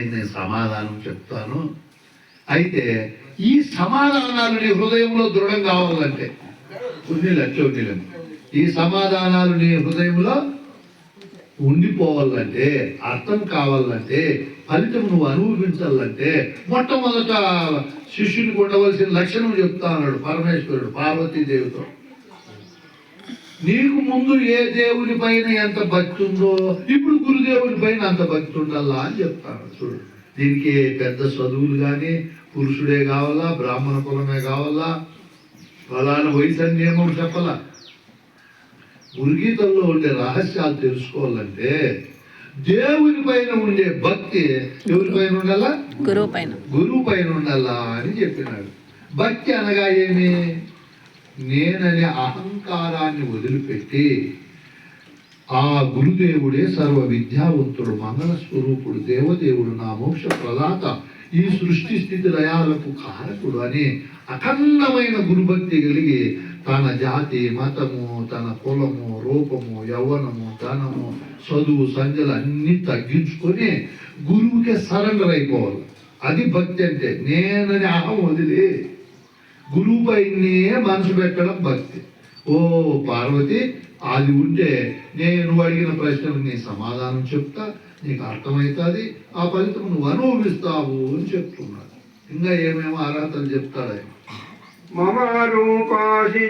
నేను సమాధానం చెప్తాను. అయితే ఈ సమాధానాలు నీ హృదయంలో దృఢం కావాలంటే ఉన్నీళ్ళు అట్లా ఉన్నీళ్ళని ఈ సమాధానాలు నీ హృదయంలో ఉండిపోవాలంటే అర్థం కావాలంటే ఫలితం నువ్వు అనుభవించాలంటే మొట్టమొదట శిష్యునికి ఉండవలసిన లక్షణం చెప్తా అన్నాడు పరమేశ్వరుడు పార్వతీదేవితో. నీకు ముందు ఏ దేవుని పైన ఎంత భక్తి ఉందో ఇప్పుడు గురుదేవుని పైన అంత భక్తి ఉండాలా అని చెప్తాను చూడు దీనికి పెద్ద చదువులు కానీ పురుషుడే కావాలా బ్రాహ్మణ కులమే కావాలా ఫలానా వయసు అని నియమం చెప్పాలా? గురుగీతల్లో ఉండే రహస్యాలు తెలుసుకోవాలంటే దేవుని పైన ఉండే భక్తి ఎవరి పైన ఉండాలా? గురువు పైన. గురువు పైన ఉండాలా అని చెప్పినాడు. భక్తి అనగా ఏమి? నేననే అహంకారాన్ని వదిలిపెట్టి ఆ గురుదేవుడే సర్వ విద్యావంతుడు మంగళ స్వరూపుడు దేవదేవుడు నా మోక్ష ప్రదాత ఈ సృష్టి స్థితి లయాలకు కారకుడు అని అఖండమైన గురుభక్తి కలిగి తన జాతి మతము తన కులము రూపము యవ్వనము ధనము చదువు సంజలు అన్నీ తగ్గించుకొని గురువుకే సరెండర్ అయిపోవాలి. అది భక్తి అంటే నేనని అహం వదిలి గురువుపైనే మనసు పెట్టడం భక్తి. ఓ పార్వతి అది ఉంటే నేను అడిగిన ప్రశ్నలకు నీ సమాధానం చెప్తా నీకు అర్థమవుతుంది ఆ ఫలితం నువ్వు అనుభవిస్తావు అని చెప్తున్నాడు. ఇంకా ఏమేమో అర్హతలు చెప్తాడు ఆయన. మమ రూపాసి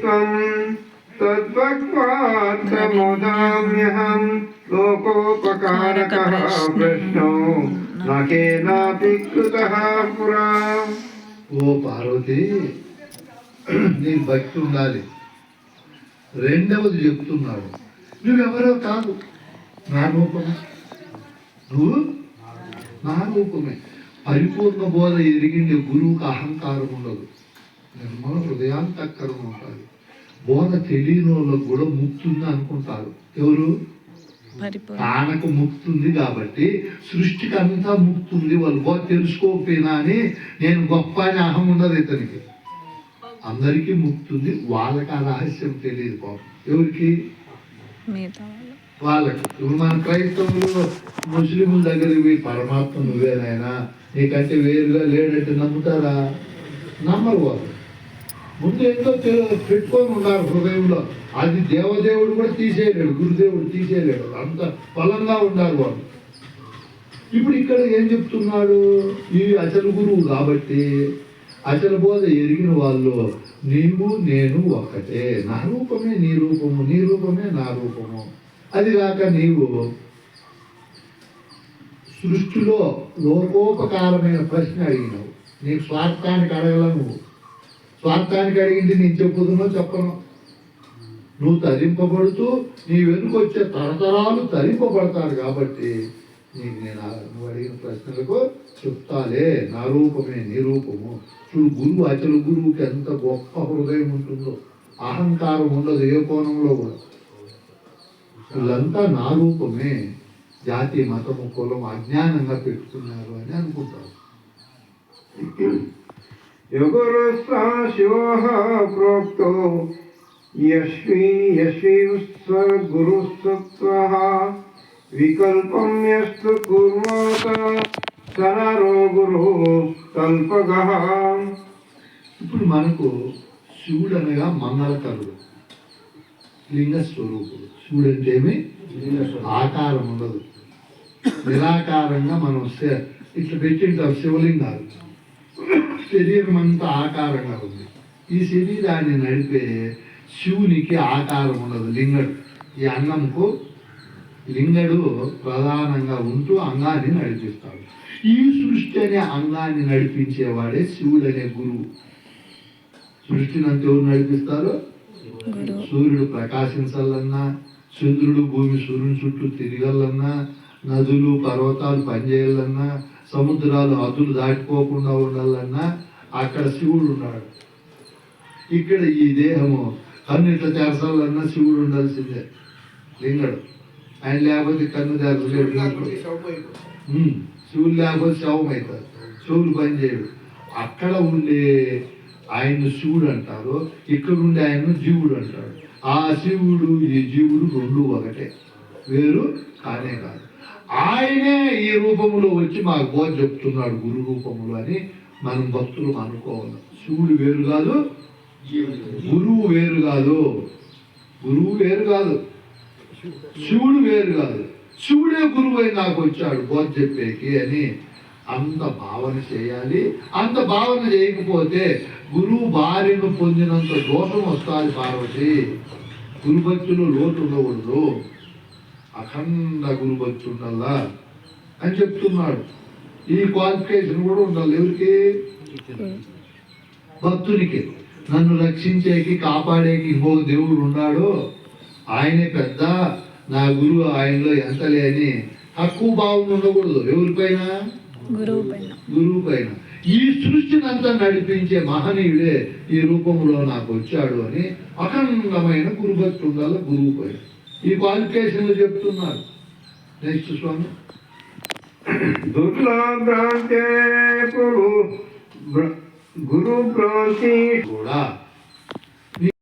త్వం తద్వక్వాత్మోదామ్యహం లోకోపకారకః ప్రశ్నో. నకేనాపి కృతః పురా? ఓ పార్వతి నీ భక్తి ఉండాలి. రెండవది చెప్తున్నాడు. నువ్వెవరో కాదు. నా రూపమే. నువ్వు? నా రూపమే. పరిపూర్ణ బోధ ఎరిగిండే గురువుకు అహంకారం ఉండదు. నిర్మల హృదయాంతక్కరం ఉంటుంది బోధ తెలియని వాళ్ళకు కూడా ముక్తుంది అనుకుంటారు. ఎవరు? పరిపూర్ణ. తానకు ముక్తుంది కాబట్టి సృష్టికి అంతా ముక్తుంది వాళ్ళు బోధ తెలుసుకోకపోయినా అని నేను గొప్ప అని అహం ఉండదు ఇతనికి. అందరికీ ముక్తుంది వాళ్ళకి ఆ రహస్యం తెలియదు పాపం. ఎవరికి? వాళ్ళు. వాళ్ళకి. ఇప్పుడు మన క్రైస్తవులు ముస్లింల దగ్గరికి పోయి పరమాత్మ నువ్వేనాయనా? నీకంటే వేరుగా లేడంటే నమ్ముతారా? నమ్మరు వాళ్ళు. ముందు ఎంతో పెట్టుకొని ఉన్నారు హృదయంలో. అది దేవదేవుడు కూడా తీసేయలేడు గురుదేవుడు తీసేయలేడు. అంత బలంగా ఉన్నారు వాళ్ళు. ఇప్పుడు ఇక్కడ ఏం చెప్తున్నాడు? ఈ అచల గురువు కాబట్టి అచల బోధ ఎరిగిన వాళ్ళు నీవు నేను ఒక్కటే. నా రూపమే నీ రూపము నీ రూపమే నా రూపము. అది కాక నీవు సృష్టిలో లోకోపకారమైన ప్రశ్న అడిగినావు. నీకు స్వార్థానికి అడగల నువ్వు. స్వార్థానికి అడిగింది నేను చెప్పుదునో చెప్పను. నువ్వు తరింపబడుతూ నీ వెనుకొచ్చే తరతరాలు తరింపబడతారు కాబట్టి నీకు నేను నువ్వు అడిగిన ప్రశ్నలకు చెప్తాలే. నా రూపమే నీ రూపము. చూడు గురువు అచలు గురువుకి ఎంత గొప్ప హృదయం ఉంటుందో. అహంకారం ఉండదు ఏ కోణంలో కూడా. వీళ్ళంతా నా రూపమే. జాతి మతము కులం అజ్ఞానంగా పెట్టుకున్నారు అని అనుకుంటారు. యుగురుస్సా శివః ప్రోక్తో యశ్వీ యశ్వీ గురుస్సత్వః వికల్పం యస్తు కుర్వాత సనరో గురు కల్పగః ఇప్పుడు మనకు శివుడు అనగా మంగళకరుడు లింగ స్వరూపుడు శివుడు అంటే ఏమి ఆకారం ఉండదు. నిరాకారంగా మనం ఇట్లా పెట్టింటాం శివలింగాలు. శరీరం అంతా ఆకారంగా ఉంది. ఈ శరీరాన్ని నడిపే శివునికి ఆకారం ఉండదు లింగడు. ఈ అన్నంకు లింగడు ప్రధానంగా ఉంటూ అంగాన్ని నడిపిస్తాడు. ఈ సృష్టి అనే అంగాన్ని నడిపించేవాడే శివుడు అనే గురువు. సృష్టిని అంతా ఎవరు నడిపిస్తారు? సూర్యుడు ప్రకాశించాలన్నా చంద్రుడు భూమి సూర్యుని చుట్టూ తిరగాలన్నా నదులు పర్వతాలు పనిచేయాలన్నా సముద్రాలు అదులు దాటిపోకుండా ఉండాలన్నా అక్కడ శివుడు ఉన్నాడు. ఇక్కడ ఈ దేహము కన్ను ఇట్లా తెరచాలన్నా శివుడు ఉండాల్సిందే. లింగడు. ఆయన లేకపోతే కన్ను తెరచలేడు శివుడు లేకపోతే శవం అవుతారు శివుడు పని చేయడు. అక్కడ ఉండే ఆయన శివుడు అంటారు. ఇక్కడ ఉండే ఆయన జీవుడు అంటారు. ఆ శివుడు ఈ జీవుడు రెండు ఒకటే. వేరు కానే కాదు. ఆయనే ఈ రూపంలో వచ్చి మాకు బోధ చెప్తున్నాడు గురు రూపములు అని మనం భక్తులు అనుకోవాలి. శివుడు వేరు కాదు గురువు వేరు కాదు. గురువు వేరు కాదు. శివుడు వేరు కాదు. శివుడే గురువు అయి నాకు వచ్చాడు బోధ చెప్పేకి అని అంత భావన చేయాలి. అంత భావన చేయకపోతే గురువు భార్యను పొందినంత దోషం వస్తుంది పార్వతి. గురుభక్తులు లోటు ఉండకూడదు. అఖండ గురుభక్తి ఉండాలా అని చెప్తున్నాడు. ఈ క్వాలిఫికేషన్ కూడా ఉండాలి. ఎవరికి? భక్తునికి. నన్ను రక్షించేకి కాపాడేకి ఇంకో దేవుడు ఉన్నాడు ఆయనే పెద్ద. నా గురువు ఆయనలో ఎంత లేని తక్కువ భావం ఉండకూడదు. ఎవరిపైన గురువు పైన. గురువు పైన. ఈ సృష్టిని అంతా నడిపించే మహనీయుడే ఈ రూపంలో నాకు వచ్చాడు అని అఖండమైన గురుభక్తి ఉండాలి గురువు పైన. ఈ క్వాలిఫికేషన్లు చెప్తున్నారు. నెక్స్ట్ స్వామి. దుర్లభ్రాంతే భ్ర- గురు భ్రాంతి కూడా